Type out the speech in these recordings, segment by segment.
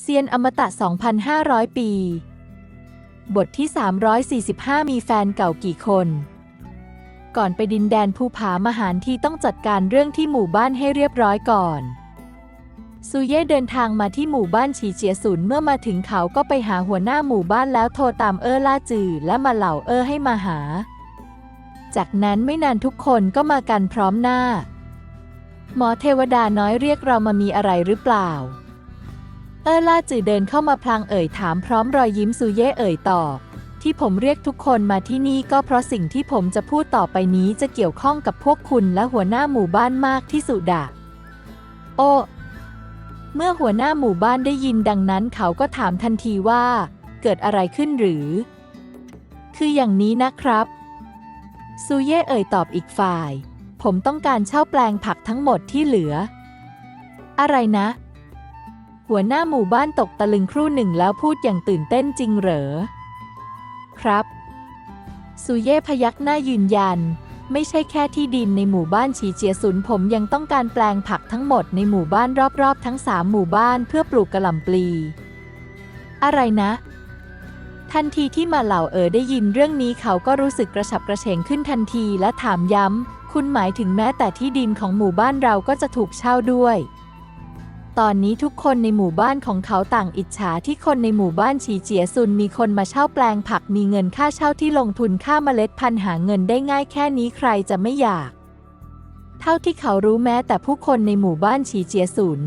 เซียนอมตะ 2,500 ปี บทที่ 345 มีแฟนเก่ากี่คน ก่อนไปดินแดนภูผามหานที่ต้องจัดการเรื่องที่หมู่บ้านให้เรียบร้อยก่อน ซูเย่เดินทางมาที่หมู่บ้านฉีเจียซุนเมื่อมาถึงเขาก็ไปหาหัวหน้าหมู่บ้านแล้วโทรตามเออล่าจือและมาเหล่าเออให้มาหา จากนั้นไม่นานทุกคนก็มากันพร้อมหน้า หมอเทวดาน้อยเรียกเรามามีอะไรหรือเปล่า เออล่าจือเดินเข้ามาพลางเอ่ยถามพร้อมรอยยิ้มซูเย่เอ่ยตอบที่ผมเรียกทุกคนมาที่นี่ก็เพราะสิ่งที่ผมจะพูดต่อไปนี้จะเกี่ยวข้องกับพวกคุณและหัวหน้าหมู่บ้านมากที่สุดอะโอ้เมื่อหัวหน้าหมู่บ้านได้ยินดังนั้นเขาก็ถามทันทีว่า เกิดอะไรขึ้นหรือ คืออย่างนี้นะครับซูเย่เอ่ยตอบอีกฝ่าย ผมต้องการเช่าแปลงผักทั้งหมดที่เหลือ อะไรนะ หัวหน้าหมู่บ้านตกตะลึงครู่หนึ่งแล้วพูดอย่างตื่นเต้นจริงเหรอ ครับซูเย่พยักหน้ายืนยัน ไม่ใช่แค่ที่ดินในหมู่บ้านฉีเจียซุนผมยังต้องการแปลงผักทั้งหมดในหมู่บ้านรอบๆ ทั้งสามหมู่บ้านเพื่อปลูกกระหล่ำปลี อะไรนะ ทันทีที่มาเหล่าเอ๋อได้ยินเรื่องนี้เขาก็รู้สึกกระฉับกระเฉงขึ้นทันทีและถามย้ำ คุณหมายถึงแม้แต่ที่ดินของหมู่บ้านเราก็จะถูกเช่าด้วย ตอนนี้ทุกคนในหมู่บ้านของเขาต่างอิจฉาที่คนในหมู่บ้านฉีเจียซุนมีคนมาเช่าแปลงผักมีเงินค่าเช่าที่ลงทุนค่าเมล็ดพันธุ์หาเงินได้ง่ายแค่นี้ใครจะไม่อยาก เท่าที่เขารู้แม้แต่ผู้คนในหมู่บ้านฉีเจียซุน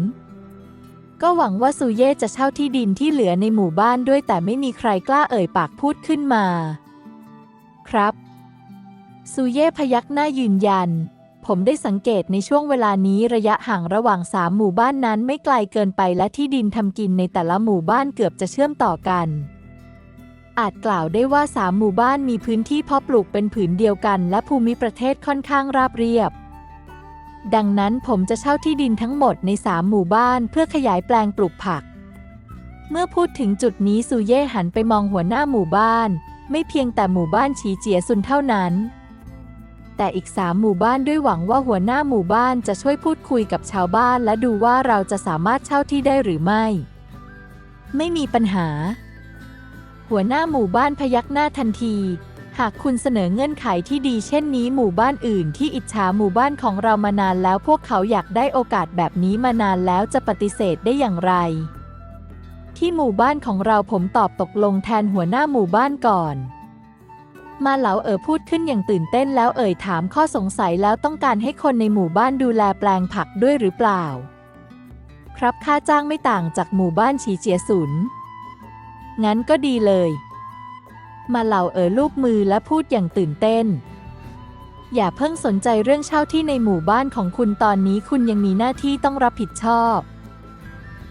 ก็หวังว่าซูเย่จะเช่าที่ดินที่เหลือในหมู่บ้านด้วยแต่ไม่มีใครกล้าเอ่ยปากพูดขึ้นมา ครับซูเย่พยักหน้ายืนยัน ผมได้สังเกตในช่วงเวลานี้ระยะห่างระหว่างสามหมู่บ้านนั้นไม่ไกลเกินไปและที่ดินทำกินในแต่ละหมู่บ้านเกือบจะเชื่อมต่อกัน อาจกล่าวได้ว่าสามหมู่บ้านมีพื้นที่เพาะปลูกเป็นผืนเดียวกัน และภูมิประเทศค่อนข้างราบเรียบ ดังนั้นผมจะเช่าที่ดินทั้งหมดในสามหมู่บ้านเพื่อขยายแปลงปลูกผัก เมื่อพูดถึงจุดนี้ซูเย่หันไปมองหัวหน้าหมู่บ้าน ไม่เพียงแต่หมู่บ้านฉีเจียซุนเท่านั้น แต่อีกสามหมู่บ้านด้วยหวังว่าหัวหน้าหมู่บ้านจะช่วยพูดคุยกับชาวบ้าน และดูว่าเราจะสามารถเช่าที่ได้หรือไม่ ไม่มีปัญหา หัวหน้าหมู่บ้านพยักหน้าทันที หากคุณเสนอเงื่อนไขที่ดีเช่นนี้หมู่บ้านอื่นที่อิจฉาหมู่บ้านของเรามานานแล้วพวกเขาอยากได้โอกาสแบบนี้มานานแล้วจะปฏิเสธได้อย่างไร ที่หมู่บ้านของเราผมตอบตกลงแทนหัวหน้าหมู่บ้านก่อน มาเหลาเอ๋อพูดขึ้นอย่างตื่นเต้นแล้วเอ่ยถามข้อสงสัยแล้วต้องการให้คนในหมู่บ้านดูแลแปลงผักด้วยหรือเปล่า ครับค่าจ้างไม่ต่างจากหมู่บ้านฉีเจียซุน งั้นก็ดีเลย มาเหล่าเอ๋อลูบมือและพูดอย่างตื่นเต้น อย่าเพิ่งสนใจเรื่องเช่าที่ในหมู่บ้านของคุณตอนนี้คุณยังมีหน้าที่ต้องรับผิดชอบ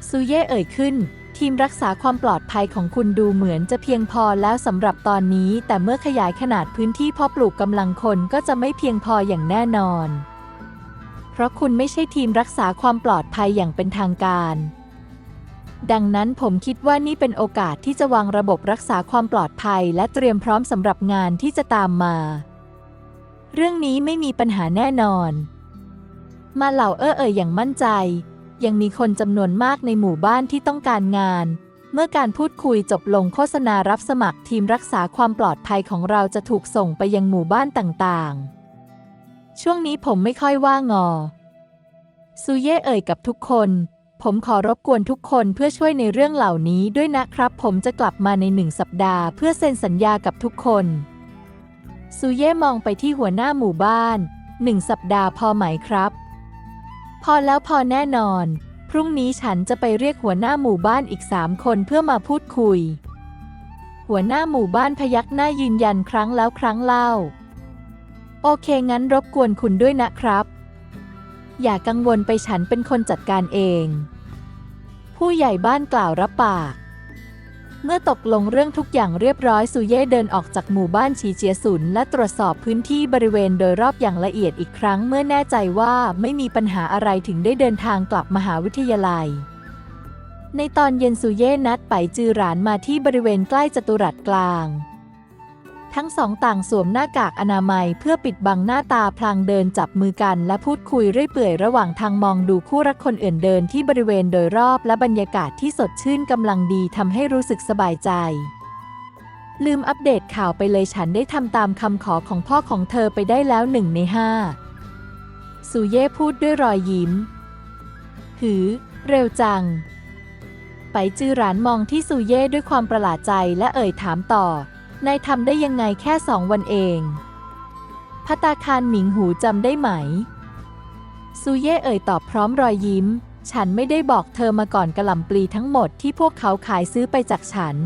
ซูเย่เอ่ยขึ้น ทีมรักษาความปลอดภัยของคุณดูเหมือนจะเพียงพอแล้วสำหรับตอนนี้ แต่เมื่อขยายขนาดพื้นที่เพาะปลูกกำลังคนก็จะไม่เพียงพออย่างแน่นอน เพราะคุณไม่ใช่ทีมรักษาความปลอดภัยอย่างเป็นทางการ ดังนั้นผมคิดว่านี่เป็นโอกาสที่จะวางระบบรักษาความปลอดภัย และเตรียมพร้อมสำหรับงานที่จะตามมา เรื่องนี้ไม่มีปัญหาแน่นอน มาเหล่าเออเอ่ยอย่างมั่นใจ ยังมีคนจำนวนมากในหมู่บ้านที่ต้องการงาน เมื่อการพูดคุยจบลงโฆษณารับสมัครทีมรักษาความปลอดภัยของเราจะถูกส่งไปยังหมู่บ้านต่างๆ ช่วงนี้ผมไม่ค่อยว่างอ ซูเย่เอ่ยกับทุกคน ผมขอรบกวนทุกคนเพื่อช่วยในเรื่องเหล่านี้ด้วยนะครับ ผมจะกลับมาในหนึ่งสัปดาห์เพื่อเซ็นสัญญากับทุกคน ซูเย่มองไปที่หัวหน้าหมู่บ้านหนึ่งสัปดาห์พอไหมครับ พอแล้วพอแน่นอน พรุ่งนี้ฉันจะไปเรียกหัวหน้าหมู่บ้านอีกสามคนเพื่อมาพูดคุย หัวหน้าหมู่บ้านพยักหน้ายืนยันครั้งแล้วครั้งเล่า โอเคงั้นรบกวนคุณด้วยนะครับ อย่ากังวลไปฉันเป็นคนจัดการเอง ผู้ใหญ่บ้านกล่าวรับปาก เมื่อตกลงเรื่องทุกอย่างเรียบร้อยซูเย่เดินออกจากหมู่บ้านชีเจียสุนและตรวจสอบพื้นที่บริเวณโดยรอบอย่างละเอียดอีกครั้งเมื่อแน่ใจว่าไม่มีปัญหาอะไรถึงได้เดินทางกลับมหาวิทยาลัย ในตอนเย็นซูเย่นัดไปจือหรานมาที่บริเวณใกล้จัตุรัสกลาง ทั้งสองต่างสวมหน้ากากอนามัยเพื่อปิดบังหน้าตาพลางเดินจับมือกันและพูดคุยเรื่อยเปื่อยระหว่างทางมองดูคู่รักคนอื่นเดินที่บริเวณโดยรอบและบรรยากาศที่สดชื่นกำลังดีทำให้รู้สึกสบายใจลืมอัปเดตข่าวไปเลยฉันได้ทำตามคำขอของพ่อของเธอไปได้แล้วหนึ่งในห้าซูเย่พูดด้วยรอยยิ้ม หือ เร็วจัง ไปจือหรานมองที่ซูเย่ด้วยความประหลาดใจและเอ่ยถามต่อ นายทำได้ยังไงแค่สองวันเองพัตตาคารหมิงหูจำได้ไหม ซูเย่เอ่ยตอบพร้อมรอยยิ้ม ฉันไม่ได้บอกเธอมาก่อนกระหล่ำปลีทั้งหมดที่พวกเขาขายซื้อไปจากฉัน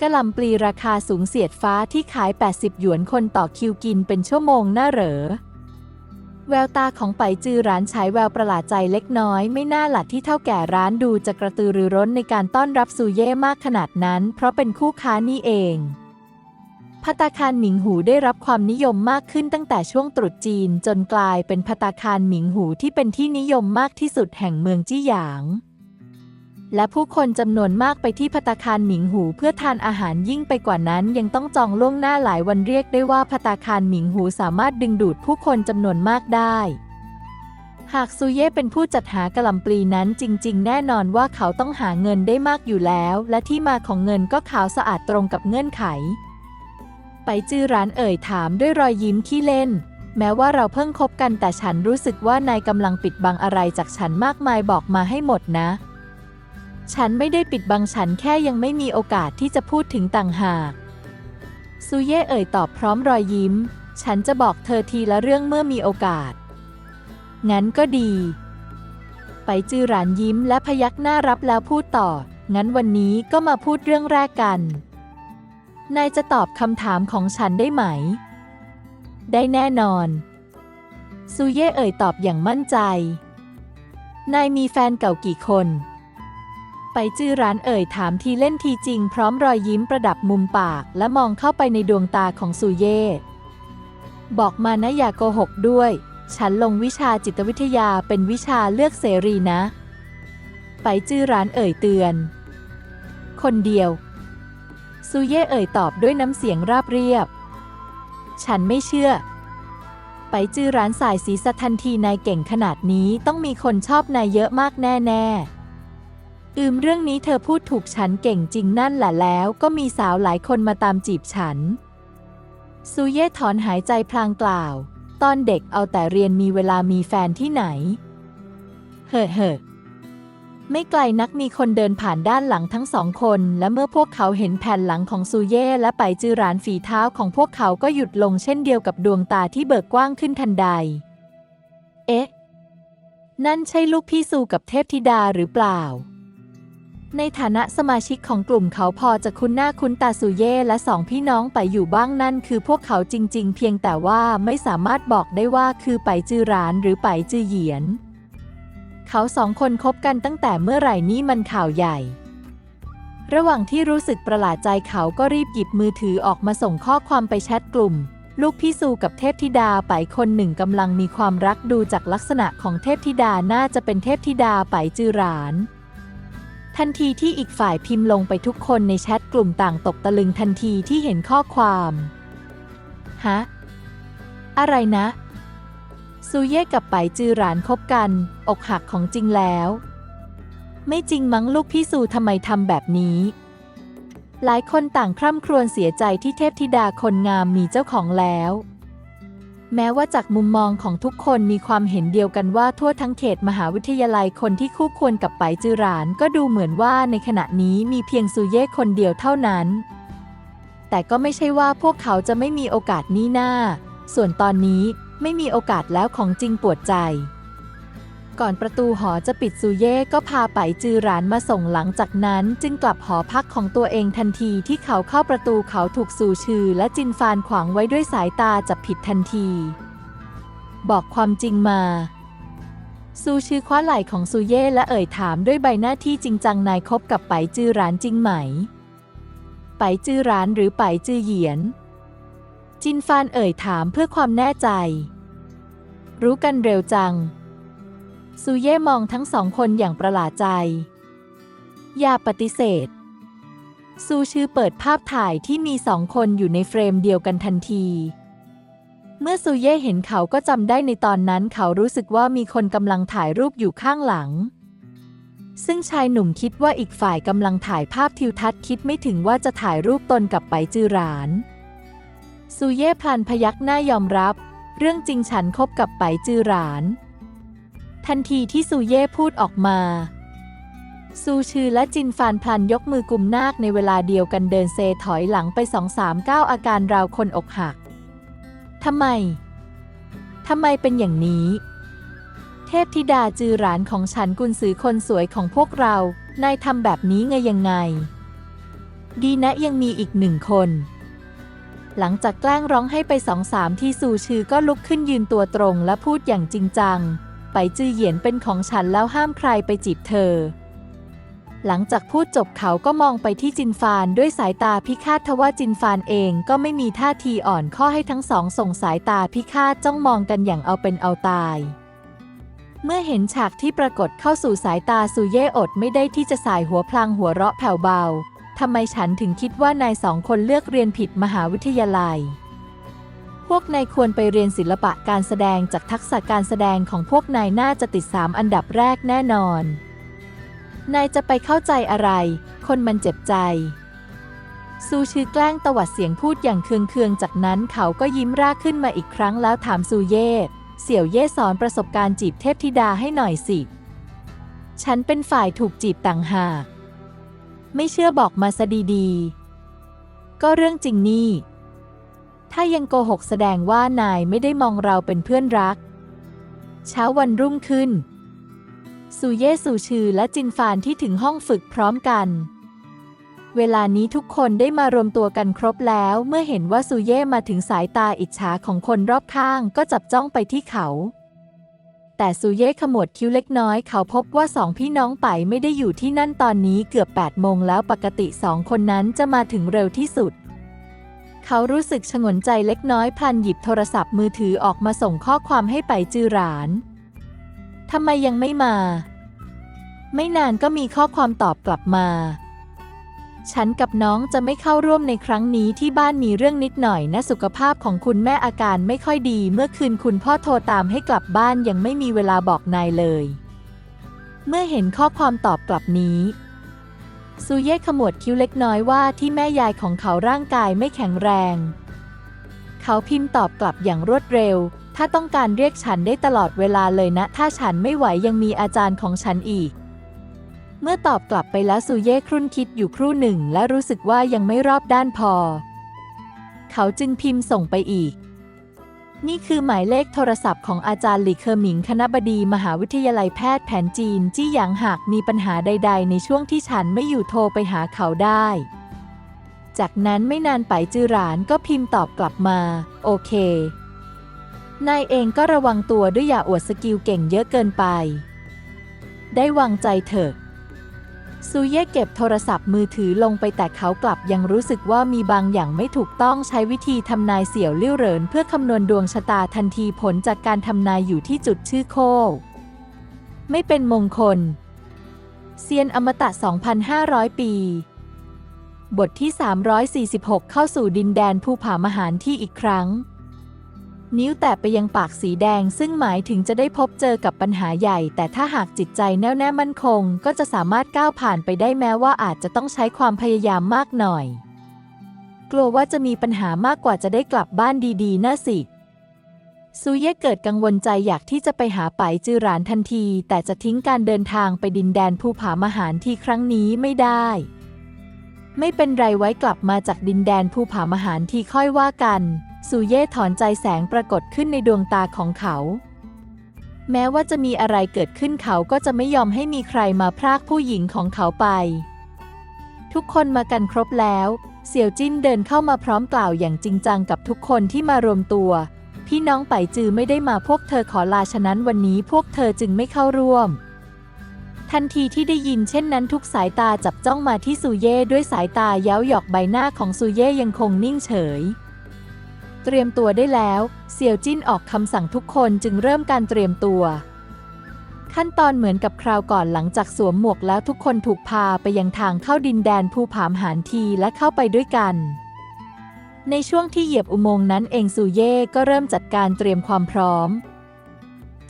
กระหล่ำปลีราคาสูงเสียดฟ้าที่ขาย 80 หยวนคนต่อคิวกินเป็นชั่วโมงน่าเหรอ แววตาของไปจือร้านฉายแววประหลาดใจเล็กน้อย ไม่น่าหลัดที่เท่าแก่ร้านดูจะกระตือรือร้นในการต้อนรับซูเย่มากขนาดนั้น เพราะเป็นคู่ค้านี่เองพัตตาคารหมิงหูได้รับความนิยมมากขึ้นตั้งแต่ช่วงตรุษจีน จนกลายเป็นพัตตาคารหมิงหูที่เป็นที่นิยมมากที่สุดแห่งเมืองจี้หยาง และผู้คนจำนวนมากไปที่พัตคารหมิงหูเพื่อทานอาหารยิ่งไปกว่านั้น ยังต้องจองล่วงหน้าหลายวันเรียกได้ว่าพัตคารหมิงหูสามารถดึงดูดผู้คนจำนวนมากได้ หากซูเย่เป็นผู้จัดหากระหลำปลีนั้นจริง ๆ แน่นอนว่าเขาต้องหาเงินได้มากอยู่แล้ว และที่มาของเงินก็ขาวสะอาดตรงกับเงื่อนไข ไปจื้อร้านเอ่ยถามด้วยรอยยิ้มขี้เล่นแม้ว่าเราเพิ่งคบกันแต่ฉันรู้สึกว่านายกำลังปิดบังอะไรจากฉันมากมายบอกมาให้หมดนะ ฉันไม่ได้ปิดบังฉันแค่ยังไม่มีโอกาสที่จะพูดถึงต่างหาก ซูเย่เอ่ยตอบพร้อมรอยยิ้ม ฉันจะบอกเธอทีละเรื่องเมื่อมีโอกาส งั้นก็ดี ไปจือหรานยิ้มและพยักหน้ารับแล้วพูดต่อ งั้นวันนี้ก็มาพูดเรื่องแรกกัน นายจะตอบคำถามของฉันได้ไหม ได้แน่นอน ซูเย่เอ่ยตอบอย่างมั่นใจ นายมีแฟนเก่ากี่คน ไปจื้อร้านเอ่ยถามทีเล่นทีจริง พร้อมรอยยิ้มประดับมุมปาก และมองเข้าไปในดวงตาของซูเย่บอกมานะอย่าโกหกด้วย ฉันลงวิชาจิตวิทยาเป็นวิชาเลือกเสรีนะ ไปจื้อร้านเอ่ยเตือน คนเดียวซูเย่เอ่ยตอบด้วยน้ำเสียงราบเรียบ ฉันไม่เชื่อ ไปจื้อร้านสายสีสะทันทีนายเก่งขนาดนี้ต้องมีคนชอบนายเยอะมากแน่ ๆ อืมเรื่องนี้เธอพูดถูกฉันเก่งจริงนั่นแหละแล้วก็มีสาวหลายคนมาตามจีบฉัน ซูเย่ถอนหายใจพลางกล่าว ตอนเด็กเอาแต่เรียนมีเวลามีแฟนที่ไหน เฮ่อเฮ่อไม่ไกลนักมีคนเดินผ่านด้านหลังทั้งสองคน และเมื่อพวกเขาเห็นแผ่นหลังของซูเย่และไปจือรานฝีเท้าของพวกเขาก็หยุดลงเช่นเดียวกับดวงตาที่เบิกกว้างขึ้นทันใด เอ๊ะ นั่นใช่ลูกพี่ซูกับเทพธิดาหรือเปล่า ในฐานะสมาชิกของกลุ่มเขาพอจะคุ้นหน้าคุ้นตาซูเย่และสองพี่น้องไปอยู่บ้างนั่นคือพวกเขาจริง ๆ เพียงแต่ว่าไม่สามารถบอกได้ว่าคือไปจือรานหรือไปจือเหยียน เขาสองคนคบกันตั้งแต่เมื่อไหร่นี่มันข่าวใหญ่ ระหว่างที่รู้สึกประหลาดใจเขาก็รีบหยิบมือถือออกมาส่งข้อความไปแชทกลุ่ม ลูกพี่ซูกับเทพธิดาไปคนหนึ่งกำลังมีความรักดูจากลักษณะของเทพธิดาน่าจะเป็นเทพธิดาไปจือราน ทันทีที่อีกฝ่ายพิมพ์ลงไปทุกคนในแชทกลุ่มต่างตกตะลึงทันทีที่เห็นข้อความ ฮะ อะไรนะ ซูเย่กับไปจือหรานคบกัน อกหักของจริงแล้ว ไม่จริงมั้งลูกพี่ซูทำไมทำแบบนี้ หลายคนต่างคร่ำครวญเสียใจที่เทพธิดาคนงามมีเจ้าของแล้ว แม้ว่าจากมุมมองของทุกคนมีความเห็นเดียวกันว่าทั่วทั้งเขตมหาวิทยาลัยคนที่คู่ควรกับไปจือหราน ก็ดูเหมือนว่าในขณะนี้มีเพียงซูเย่คนเดียวเท่านั้น แต่ก็ไม่ใช่ว่าพวกเขาจะไม่มีโอกาสนี้หน้า ส่วนตอนนี้ไม่มีโอกาสแล้วของจริงปวดใจ ก่อนประตูหอจะปิดซูเย่ก็พาไปจือหรานมาส่งหลังจากนั้นจึงกลับหอพักของตัวเองทันทีที่เขาเข้าประตูเขาถูกซูชื่อและจินฟานขวางไว้ด้วยสายตาจับผิดทันที บอกความจริงมาซูชื่อคว้าไหล่ของซูเย่และเอ่ยถามด้วยใบหน้าที่จริงจังนายคบกับไปจือหรานจริงไหม ไปจือหรานหรือไปจือเหยียน จินฟานเอ่ยถามเพื่อความแน่ใจ รู้กันเร็วจัง ซูเย่มองทั้งสองคนอย่างประหลาดใจ อย่าปฏิเสธ ซูชื่อเปิดภาพถ่ายที่มีสองคนอยู่ในเฟรมเดียวกันทันที เมื่อซูเย่เห็นเขาก็จำได้ในตอนนั้นเขารู้สึกว่ามีคนกำลังถ่ายรูปอยู่ข้างหลัง ซึ่งชายหนุ่มคิดว่าอีกฝ่ายกำลังถ่ายภาพทิวทัศน์คิดไม่ถึงว่าจะถ่ายรูปตนกับไปจือหรานซูเย่พลันพยักหน้ายอมรับ เรื่องจริงฉันคบกับไปจือหราน ทันทีที่ซูเย่พูดออกมา ซูชือและจินฟานพลันยกมือกุมนาคในเวลาเดียวกันเดินเซถอยหลังไปสองสามก้าวอาการราวคนอกหัก ทำไม ทำไมเป็นอย่างนี้ เทพธิดาจือหรานของฉันกุนซือคนสวยของพวกเรา นายทำแบบนี้ไงยังไง ดีนะยังมีอีกหนึ่งคนหลังจากแกล้งร้องให้ไปสองสามที่ซูชือก็ลุกขึ้นยืนตัวตรงและพูดอย่างจริงจัง ไปจือเหยียนเป็นของฉันแล้วห้ามใครไปจีบเธอ หลังจากพูดจบเขาก็มองไปที่จินฟานด้วยสายตาพิฆาตทว่าจินฟานเองก็ไม่มีท่าทีอ่อนข้อให้ทั้งสองส่งสายตาพิฆาตจ้องมองกันอย่างเอาเป็นเอาตาย เมื่อเห็นฉากที่ปรากฏเข้าสู่สายตาซูเย่อดไม่ได้ที่จะสายหัวพลางหัวเราะแผ่วเบาทำไมฉันถึงคิดว่านายสองคนเลือกเรียนผิดมหาวิทยาลัย พวกนายควรไปเรียนศิลปะการแสดงจากทักษะการแสดงของพวกนายน่าจะติดสามอันดับแรกแน่นอน นายจะไปเข้าใจอะไร คนมันเจ็บใจ ซูชื่อแกล้งตวัดเสียงพูดอย่างเคืองๆ จากนั้นเขาก็ยิ้มร่าขึ้นมาอีกครั้งแล้วถามซูเย่เสี่ยวเย่สอนประสบการณ์จีบเทพธิดาให้หน่อยสิ ฉันเป็นฝ่ายถูกจีบต่างหาก ไม่เชื่อบอกมาซะดีๆ ก็เรื่องจริงนี่ ถ้ายังโกหกแสดงว่านายไม่ได้มองเราเป็นเพื่อนรัก เช้าวันรุ่งขึ้นซูเย่ซูชือและจินฟานที่ถึงห้องฝึกพร้อมกัน เวลานี้ทุกคนได้มารวมตัวกันครบแล้วเมื่อเห็นว่าซูเย่มาถึงสายตาอิจฉาของคนรอบข้างก็จับจ้องไปที่เขาแต่ซูเย่ขมวดคิ้วเล็กน้อย เขาพบว่าสองพี่น้องไปไม่ได้อยู่ที่นั่นตอนนี้เกือบ8โมงแล้วปกติสองคนนั้นจะมาถึงเร็วที่สุด เขารู้สึกชงนใจเล็กน้อยพลันหยิบโทรศัพท์มือถือออกมาส่งข้อความให้ไปจือหราน ทำไมยังไม่มา ไม่นานก็มีข้อความตอบกลับมา ฉันกับน้องจะไม่เข้าร่วมในครั้งนี้ที่บ้านมีเรื่องนิดหน่อยนะสุขภาพของคุณแม่อาการไม่ค่อยดี เมื่อคืนคุณพ่อโทรตามให้กลับบ้านยังไม่มีเวลาบอกนายเลย เมื่อเห็นข้อความตอบกลับนี้ ซูเย่ขมวดคิ้วเล็กน้อยว่าที่แม่ยายของเขาร่างกายไม่แข็งแรง เขาพิมพ์ตอบกลับอย่างรวดเร็ว ถ้าต้องการเรียกฉันได้ตลอดเวลาเลยนะ ถ้าฉันไม่ไหวยังมีอาจารย์ของฉันอีก เมื่อตอบกลับไปแล้วซูเย่ครุ่นคิดอยู่ครู่หนึ่ง และรู้สึกว่ายังไม่รอบด้านพอ เขาจึงพิมพ์ส่งไปอีก นี่คือหมายเลขโทรศัพท์ของอาจารย์หลี่เคอหมิงคณบดีมหาวิทยาลัยแพทย์แผนจีนจี้หยางหากมีปัญหาใด ๆ ในช่วงที่ฉันไม่อยู่โทรไปหาเขาได้ จากนั้นไม่นานไปจือหรานก็พิมพ์ตอบกลับมา โอเคนายเองก็ระวังตัวด้วยอย่าอวดสกิลเก่งเยอะเกินไป ได้วางใจเถอะ ซูเย่เก็บโทรศัพท์มือถือลงไปแต่เขากลับยังรู้สึกว่ามีบางอย่างไม่ถูกต้องใช้วิธีทำนายเสี่ยวลิ่วเหรินเพื่อคำนวณดวงชะตาทันทีผลจากการทำนายอยู่ที่จุดชื่อโค ไม่เป็นมงคล เซียนอมตะ 2,500 ปี บทที่ 346 เข้าสู่ดินแดนภูผามหานที่อีกครั้ง นิ้วแตะไปยังปากสีแดง ซึ่งหมายถึงจะได้พบเจอกับปัญหาใหญ่ แต่ถ้าหากจิตใจแน่วแน่มั่นคง ก็จะสามารถก้าวผ่านไปได้แม้ว่าอาจจะต้องใช้ความพยายามมากหน่อย กลัวว่าจะมีปัญหามากกว่าจะได้กลับบ้านดีๆน่าสิซูเย่เกิดกังวลใจอยากที่จะไปหาไปจือหรานทันที แต่จะทิ้งการเดินทางไปดินแดนภูผามหานที่ครั้งนี้ไม่ได้ ไม่เป็นไรไว้กลับมาจากดินแดนภูผามหานที่ค่อยว่ากัน ซูเย่ถอนใจแสงปรากฏขึ้นในดวงตาของเขา แม้ว่าจะมีอะไรเกิดขึ้นเขาก็จะไม่ยอมให้มีใครมาพรากผู้หญิงของเขาไป ทุกคนมากันครบแล้ว เสี่ยวจิ้นเดินเข้ามาพร้อมกล่าวอย่างจริงจังกับทุกคนที่มารวมตัว พี่น้องไปจือไม่ได้มาพวกเธอขอลาฉะนั้นวันนี้พวกเธอจึงไม่เข้าร่วมทันทีที่ได้ยินเช่นนั้นทุกสายตาจับจ้องมาที่ซูเย่ด้วยสายตาเย้าหยอกใบหน้าของซูเย่ยังคงนิ่งเฉย เตรียมตัวได้แล้ว เสี่ยวจิ้นออกคำสั่งทุกคนจึงเริ่มการเตรียมตัว ขั้นตอนเหมือนกับคราวก่อนหลังจากสวมหมวกแล้วทุกคนถูกพาไปยังทางเข้าดินแดนภูผามหานทีและเข้าไปด้วยกัน ในช่วงที่เหยียบอุโมงค์นั้นเองซูเย่ก็เริ่มจัดการเตรียมความพร้อม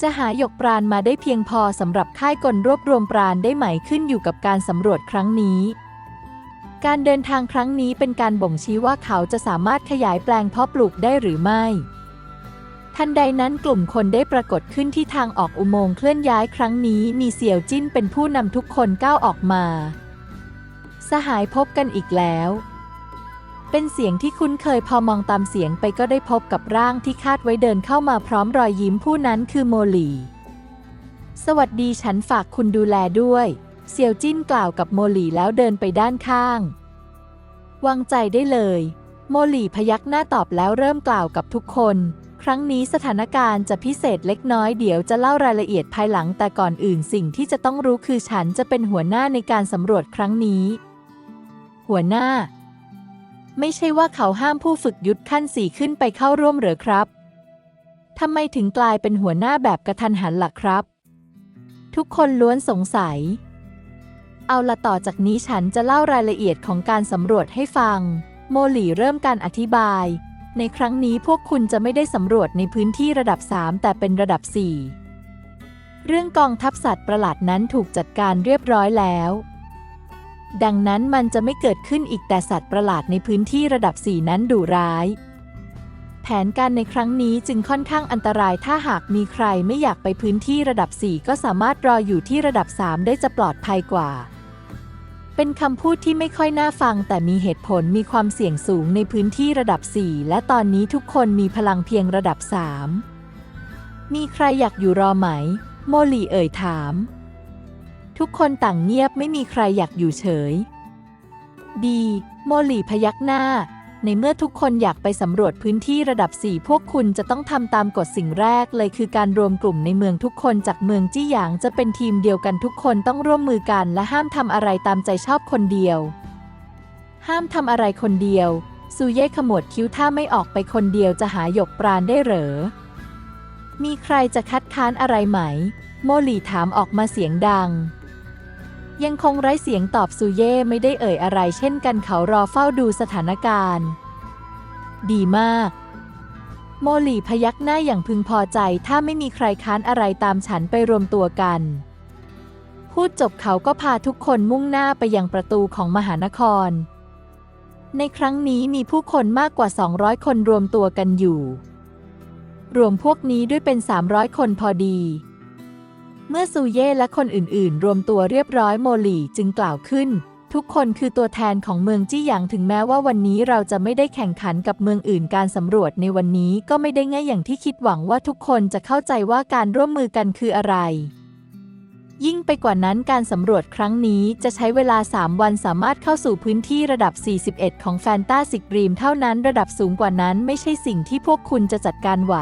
จะหาหยกปราณมาได้เพียงพอสำหรับค่ายกลรวบรวมปราณได้ไหมขึ้นอยู่กับการสำรวจครั้งนี้ การเดินทางครั้งนี้เป็นการบ่งชี้ว่าเขาจะสามารถขยายแปลงเพาะปลูกได้หรือไม่ ทันใดนั้นกลุ่มคนได้ปรากฏขึ้นที่ทางออกอุโมงค์เคลื่อนย้ายครั้งนี้มีเสี่ยวจิ้นเป็นผู้นำทุกคนก้าวออกมา สหายพบกันอีกแล้ว เป็นเสียงที่คุ้นเคยพอมองตามเสียงไปก็ได้พบกับร่างที่คาดไว้เดินเข้ามาพร้อมรอยยิ้มผู้นั้นคือโมหลี สวัสดีฉันฝากคุณดูแลด้วย เซียวจิ้นกล่าวกับโมหลี่แล้วเดินไปด้านข้าง วางใจได้เลย โมหลี่พยักหน้าตอบแล้วเริ่มกล่าวกับทุกคน ครั้งนี้สถานการณ์จะพิเศษเล็กน้อยเดี๋ยวจะเล่ารายละเอียดภายหลังแต่ก่อนอื่นสิ่งที่จะต้องรู้คือฉันจะเป็นหัวหน้าในการสำรวจครั้งนี้ หัวหน้า ไม่ใช่ว่าเขาห้ามผู้ฝึกยุทธขั้นสี่ขึ้นไปเข้าร่วมเหรอครับทำไมถึงกลายเป็นหัวหน้าแบบกระทันหันล่ะครับ ทุกคนล้วนสงสัย เอาละต่อจากนี้ฉันจะเล่ารายละเอียดของการสำรวจให้ฟัง โมลีเริ่มการอธิบาย ในครั้งนี้พวกคุณจะไม่ได้สำรวจในพื้นที่ระดับ 3 แต่เป็นระดับ 4 เรื่องกองทัพสัตว์ประหลาดนั้นถูกจัดการเรียบร้อยแล้ว ดังนั้นมันจะไม่เกิดขึ้นอีกแต่สัตว์ประหลาดในพื้นที่ระดับ 4 นั้นดุร้าย แผนการในครั้งนี้จึงค่อนข้างอันตรายถ้าหากมีใครไม่อยากไปพื้นที่ระดับ 4 ก็สามารถรออยู่ที่ระดับ 3 ได้จะปลอดภัยกว่า เป็นคำพูดที่ไม่ค่อยน่าฟัง แต่มีเหตุผลมีความเสี่ยงสูงในพื้นที่ระดับ 4 และตอนนี้ทุกคนมีพลังเพียงระดับ 3 มีใครอยากอยู่รอไหม โมลีเอ่ยถาม ทุกคนต่างเงียบไม่มีใครอยากอยู่เฉย ดี โมลีพยักหน้า ในเมื่อทุกคนอยากไปสำรวจพื้นที่ระดับ 4 พวกคุณจะต้องทำตามกฎสิ่งแรกเลยคือการรวมกลุ่มในเมืองทุกคนจากเมืองจี้หยางจะเป็นทีมเดียวกันทุกคนต้องร่วมมือกันและห้ามทำอะไรตามใจชอบคนเดียว ห้ามทำอะไรคนเดียว ซูเย่ขมวดคิ้วถ้าไม่ออกไปคนเดียวจะหาหยกปราณได้เหรอ มีใครจะคัดค้านอะไรไหม โมลีถามออกมาเสียงดัง ยังคงไร้เสียงตอบซูเย่ไม่ได้เอ่ยอะไรเช่นกันเขารอเฝ้าดูสถานการณ์ ดีมาก โมลีพยักหน้าอย่างพึงพอใจถ้าไม่มีใครค้านอะไรตามฉันไปรวมตัวกัน พูดจบเขาก็พาทุกคนมุ่งหน้าไปยังประตูของมหานคร ในครั้งนี้มีผู้คนมากกว่า 200 คนรวมตัวกันอยู่ รวมพวกนี้ด้วยเป็น 300 คนพอดี มื่อซูเย่และคนอื่นๆ รวมตัวเรียบร้อยโมลีจึงกล่าวขึ้น ทุกคนคือตัวแทนของเมืองจี้หยางถึงแม้ว่าวันนี้เราจะไม่ได้แข่งขันกับเมืองอื่นการสำรวจในวันนี้ก็ไม่ได้ง่ายอย่างที่คิดหวังว่าทุกคนจะเข้าใจว่าการร่วมมือกันคืออะไรยิ่งไปกว่านั้นการสำรวจครั้งนี้จะใช้เวลา 3 วันสามารถเข้าสู่พื้นที่ระดับ 41 ของแฟนตาซิกรีมเท่านั้นระดับสูงกว่านั้นไม่ใช่สิ่งที่พวกคุณจะจัดการไหว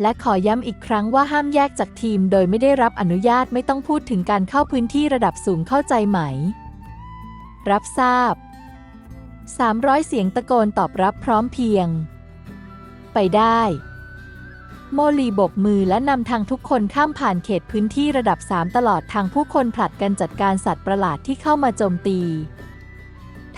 และขอย้ำอีกครั้งว่าห้ามแยกจากทีมโดยไม่ได้รับอนุญาตไม่ต้องพูดถึงการเข้าพื้นที่ระดับสูงเข้าใจไหม รับทราบ 300 เสียงตะโกนตอบรับพร้อมเพียง ไปได้ โมลีบกมือและนำทางทุกคนข้ามผ่านเขตพื้นที่ระดับ 3 ตลอดทางผู้คนผลัดกันจัดการสัตว์ประหลาดที่เข้ามาโจมตี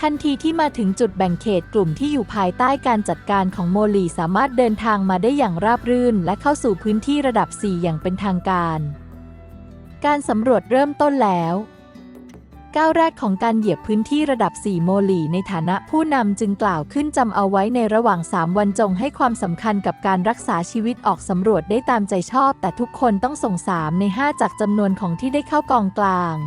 ทันทีที่มาถึงจุดแบ่งเขตกลุ่มที่อยู่ภายใต้การจัดการของโมลีสามารถเดินทางมาได้อย่างราบรื่น และเข้าสู่พื้นที่ระดับ 4 อย่างเป็นทางการ การสำรวจเริ่มต้นแล้วก้าวแรกของการเหยียบพื้นที่ระดับ 4 โมลีในฐานะผู้นำจึงกล่าวขึ้นจำเอาไว้ในระหว่าง 3 วันจงให้ความสำคัญกับการรักษาชีวิตออกสำรวจได้ตามใจชอบ แต่ทุกคนต้องส่ง 3 ใน 5 จากจำนวนของที่ได้เข้ากองกลาง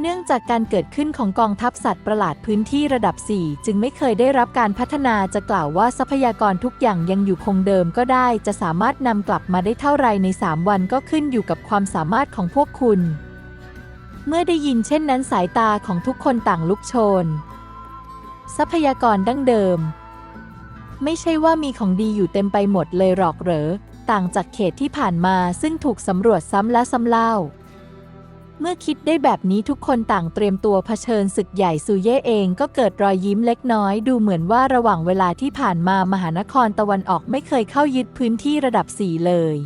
เนื่องจากการเกิดขึ้นของกองทัพสัตว์ประหลาดพื้นที่ระดับ 4 จึงไม่เคยได้รับการพัฒนาจะกล่าวว่าทรัพยากรทุกอย่างยังอยู่คงเดิมก็ได้ จะสามารถนำกลับมาได้เท่าไรใน 3 วันก็ขึ้นอยู่กับความสามารถของพวกคุณ เมื่อได้ยินเช่นนั้นสายตาของทุกคนต่างลุกโชน ทรัพยากรดั้งเดิม ไม่ใช่ว่ามีของดีอยู่เต็มไปหมดเลยหรอกเหรอ ต่างจากเขตที่ผ่านมาซึ่งถูกสำรวจซ้ำและซ้ำเล่า เมื่อคิดได้แบบนี้ทุกคนต่างเตรียมตัวเผชิญศึกใหญ่ซูเย่เองก็เกิดรอยยิ้มเล็กน้อย ดูเหมือนว่าระหว่างเวลาที่ผ่านมามหานครตะวันออกไม่เคยเข้ายึดพื้นที่ระดับสี่เลย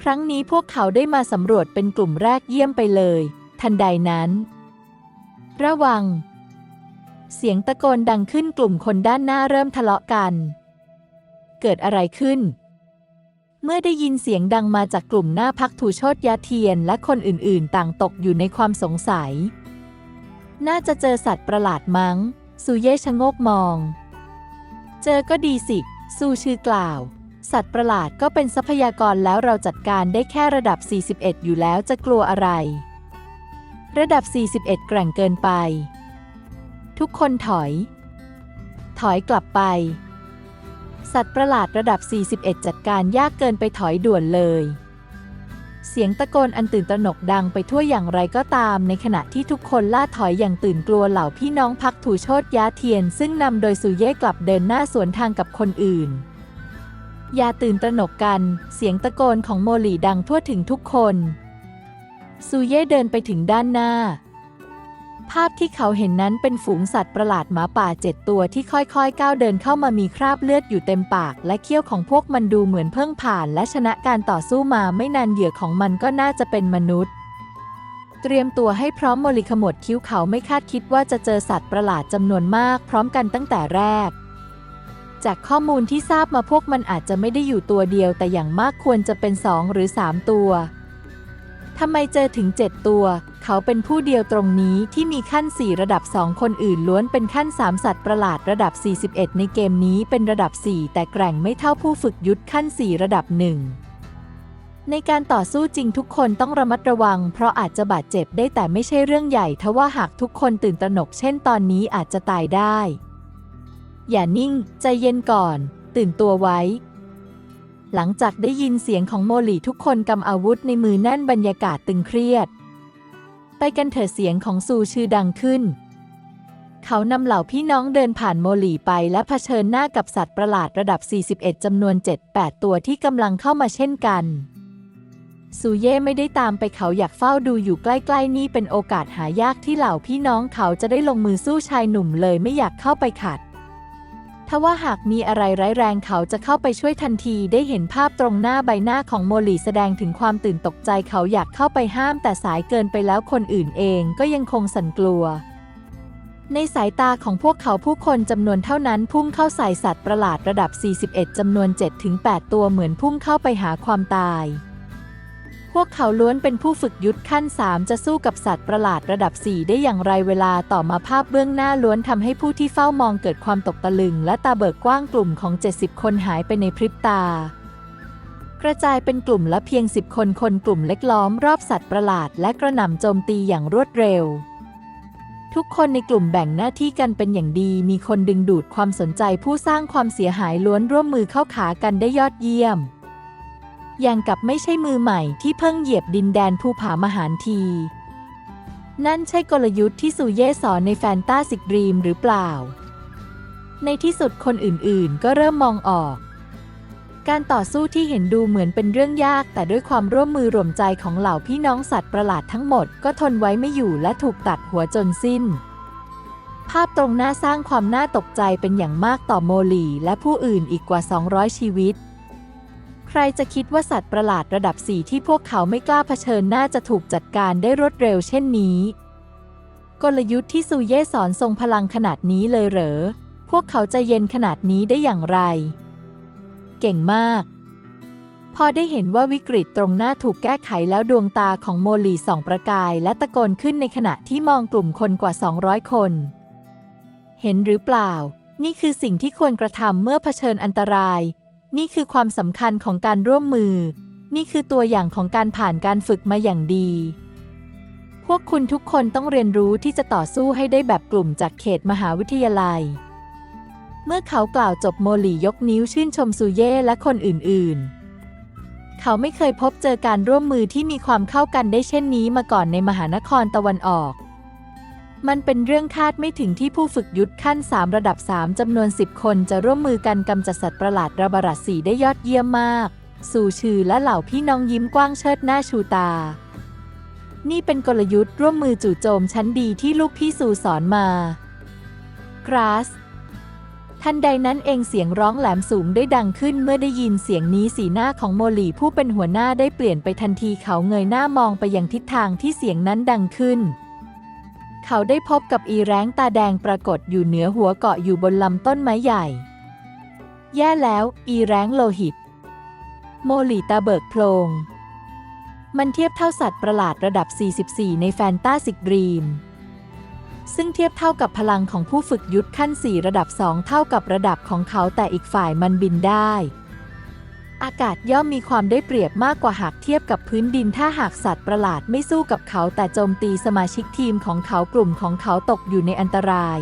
คครั้งนี้พวกเขาได้มาสำรวจเป็นกลุ่มแรกเยี่ยมไปเลย ทันใดนั้น ระวัง เสียงตะโกนดังขึ้นกลุ่มคนด้านหน้าเริ่มทะเลาะกัน เกิดอะไรขึ้น เมื่อได้ยินเสียงดังมาจากกลุ่มหน้าพักถูโชตยาเทียนและคนอื่นๆ ต่างตกอยู่ในความสงสัย น่าจะเจอสัตว์ประหลาดมั้งซูเย่ชะโงกมอง เจอก็ดีสิซูชื่อกล่าว สัตว์ประหลาดก็เป็นทรัพยากรแล้วเราจัดการได้แค่ระดับ 41 อยู่แล้วจะกลัวอะไร ระดับ 41 แกร่งเกินไป ทุกคนถอย ถอยกลับไป สัตว์ประหลาดระดับ 41 จัดการยากเกินไปถอยด่วนเลย เสียงตะโกนอันตื่นตระหนกดังไปทั่วอย่างไรก็ตาม ในขณะที่ทุกคนล่าถอยอย่างตื่นกลัวเหล่าพี่น้องพักถูโชตยาเทียน ซึ่งนำโดยสุเย่กลับเดินหน้าสวนทางกับคนอื่น อย่าตื่นตระหนกกัน เสียงตะโกนของโมลีดังทั่วถึงทุกคน ซูเย่เดินไปถึงด้านหน้า ภาพที่เขาเห็นนั้นเป็นฝูงสัตว์ประหลาดหมาป่าเจ็ดตัวที่ค่อยๆ ก้าวเดินเข้ามามีคราบเลือดอยู่เต็มปาก และเขี้ยวของพวกมันดูเหมือนเพิ่งผ่านและชนะการต่อสู้มาไม่นานเหยื่อของมันก็น่าจะเป็นมนุษย์ เตรียมตัวให้พร้อมโมลิขมดคิ้วเขาไม่คาดคิดว่าจะเจอสัตว์ประหลาดจำนวนมากพร้อมกันตั้งแต่แรก จากข้อมูลที่ทราบมาพวกมันอาจจะไม่ได้อยู่ตัวเดียว แต่อย่างมากควรจะเป็นสองหรือสามตัว ทำไมเจอถึง 7 ตัว เขาเป็นผู้เดียวตรงนี้ที่มีขั้น 4 ระดับ 2 คนอื่นล้วนเป็นขั้น 3 สัตว์ประหลาดระดับ 41 ในเกมนี้เป็นระดับ 4 แต่แกร่งไม่เท่าผู้ฝึกยุทธขั้น 4 ระดับ 1 ในการต่อสู้จริงทุกคนต้องระมัดระวัง เพราะอาจจะบาดเจ็บได้แต่ไม่ใช่เรื่องใหญ่ทว่าหากทุกคนตื่นตระหนกเช่นตอนนี้อาจจะตายได้ อย่านิ่ง ใจเย็นก่อน ตื่นตัวไว้ หลังจากได้ยินเสียงของโมลีทุกคนกำอาวุธในมือแน่นบรรยากาศตึงเครียด ไปกันเถิดเสียงของซูชื่อดังขึ้น เขานำเหล่าพี่น้องเดินผ่านโมลีไปและเผชิญหน้ากับสัตว์ประหลาดระดับ 41จำนวน 7-8 ตัวที่กำลังเข้ามาเช่นกันซูเย่ไม่ได้ตามไปเขาอยากเฝ้าดูอยู่ใกล้ ๆ นี่เป็นโอกาสหายากที่เหล่าพี่น้องเขาจะได้ลงมือสู้ชายหนุ่มเลยไม่อยากเข้าไปขัด ทว่าหากมีอะไรร้ายแรงเขาจะเข้าไปช่วยทันทีได้เห็นภาพตรงหน้าใบหน้าของโมลีแสดงถึงความตื่นตกใจเขาอยากเข้าไปห้ามแต่สายเกินไปแล้วคนอื่นเองก็ยังคงสั่นกลัว ในสายตาของพวกเขาผู้คนจำนวนเท่านั้นพุ่งเข้าใส่สัตว์ประหลาดระดับ 41จำนวน 7-8 ตัวเหมือนพุ่งเข้าไปหาความตาย พวกเขาล้วนเป็นผู้ฝึกยุทธขั้น 3 จะสู้กับสัตว์ประหลาดระดับ 4 ได้อย่างไรเวลาต่อมาภาพเบื้องหน้าล้วนทำให้ผู้ที่เฝ้ามองเกิดความตกตะลึง และตาเบิกกว้างกลุ่มของ 70 คนหายไปในพริบตา กระจายเป็นกลุ่มละเพียง 10 คนคนกลุ่มเล็กล้อมรอบสัตว์ประหลาด และกระหน่ำโจมตีอย่างรวดเร็วทุกคนในกลุ่มแบ่งหน้าที่กันเป็นอย่างดี มีคนดึงดูดความสนใจผู้สร้างความเสียหายล้วนร่วมมือเข้าขากันได้ยอดเยี่ยม ย่างกับไม่ใช่มือใหม่ที่เพิ่งเหยียบดินแดนภูผามหานที นั่นใช่กลยุทธ์ที่ซูเย่สอนในแฟนตาซิกรีมหรือเปล่า ในที่สุดคนอื่นๆ ก็เริ่มมองออก การต่อสู้ที่เห็นดูเหมือนเป็นเรื่องยาก แต่ด้วยความร่วมมือรวมใจของเหล่าพี่น้องสัตว์ประหลาดทั้งหมด ก็ทนไว้ไม่อยู่และถูกตัดหัวจนสิ้นภาพตรงหน้าสร้างความน่าตกใจเป็นอย่างมากต่อโมลีและผู้อื่นอีกกว่า 200 ชีวิต ใครจะคิดว่าสัตว์ประหลาดระดับ4ที่พวกเขาไม่กล้าเผชิญน่าจะถูกจัดการได้รวดเร็วเช่นนี้ กลยุทธ์ที่ซูเย่สอนทรงพลังขนาดนี้เลยเหรอ พวกเขาจะเย็นขนาดนี้ได้อย่างไร เก่งมาก พอได้เห็นว่าวิกฤตตรงหน้าถูกแก้ไขแล้วดวงตาของโมลีส่องประกายและตะโกนขึ้นในขณะที่มองกลุ่มคนกว่า 200 คน เห็นหรือเปล่า นี่คือสิ่งที่ควรกระทำเมื่อเผชิญอันตราย นี่คือความสำคัญของการร่วมมือ นี่คือตัวอย่างของการผ่านการฝึกมาอย่างดี พวกคุณทุกคนต้องเรียนรู้ที่จะต่อสู้ให้ได้แบบกลุ่มจากเขตมหาวิทยาลัย เมื่อเขากล่าวจบโมลียกนิ้วชื่นชมซูเย่และคนอื่น ๆ เขาไม่เคยพบเจอการร่วมมือที่มีความเข้ากันได้เช่นนี้มาก่อนในมหานครตะวันออก มันเป็นเรื่องคาดไม่ถึงที่ผู้ฝึกยุทธขั้น 3 ระดับ 3 จำนวน 10 คนจะร่วมมือกันกำจัดสัตว์ประหลาดระบาดสีได้ยอดเยี่ยมมาก สู่ชื่อและเหล่าพี่น้องยิ้มกว้างเชิดหน้าชูตา นี่เป็นกลยุทธ์ร่วมมือจู่โจมชั้นดีที่ลูกพี่สู่สอนมากราสทันใดนั้นเองเสียงร้องแหลมสูงได้ดังขึ้นเมื่อได้ยินเสียงนี้สีหน้าของโมลีผู้เป็นหัวหน้าได้เปลี่ยนไปทันทีเขาเงยหน้ามองไปยังทิศทางที่เสียงนั้นดังขึ้น เขาได้พบกับอีแร้งตาแดงปรากฏอยู่เหนือหัวเกาะอยู่บนลำต้นไม้ใหญ่ แย่แล้ว อีแร้งโลหิต โมลีตาเบิกโพลง มันเทียบเท่าสัตว์ประหลาดระดับ 44 ในแฟนตาซิกดรีม ซึ่งเทียบเท่ากับพลังของผู้ฝึกยุทธขั้น 4 ระดับ 2 เท่ากับระดับของเขาแต่อีกฝ่ายมันบินได้ อากาศย่อมมีความได้เปรียบมากกว่าหากเทียบกับพื้นดินถ้าหากสัตว์ประหลาดไม่สู้กับเขาแต่โจมตีสมาชิกทีมของเขากลุ่มของเขาตกอยู่ในอันตราย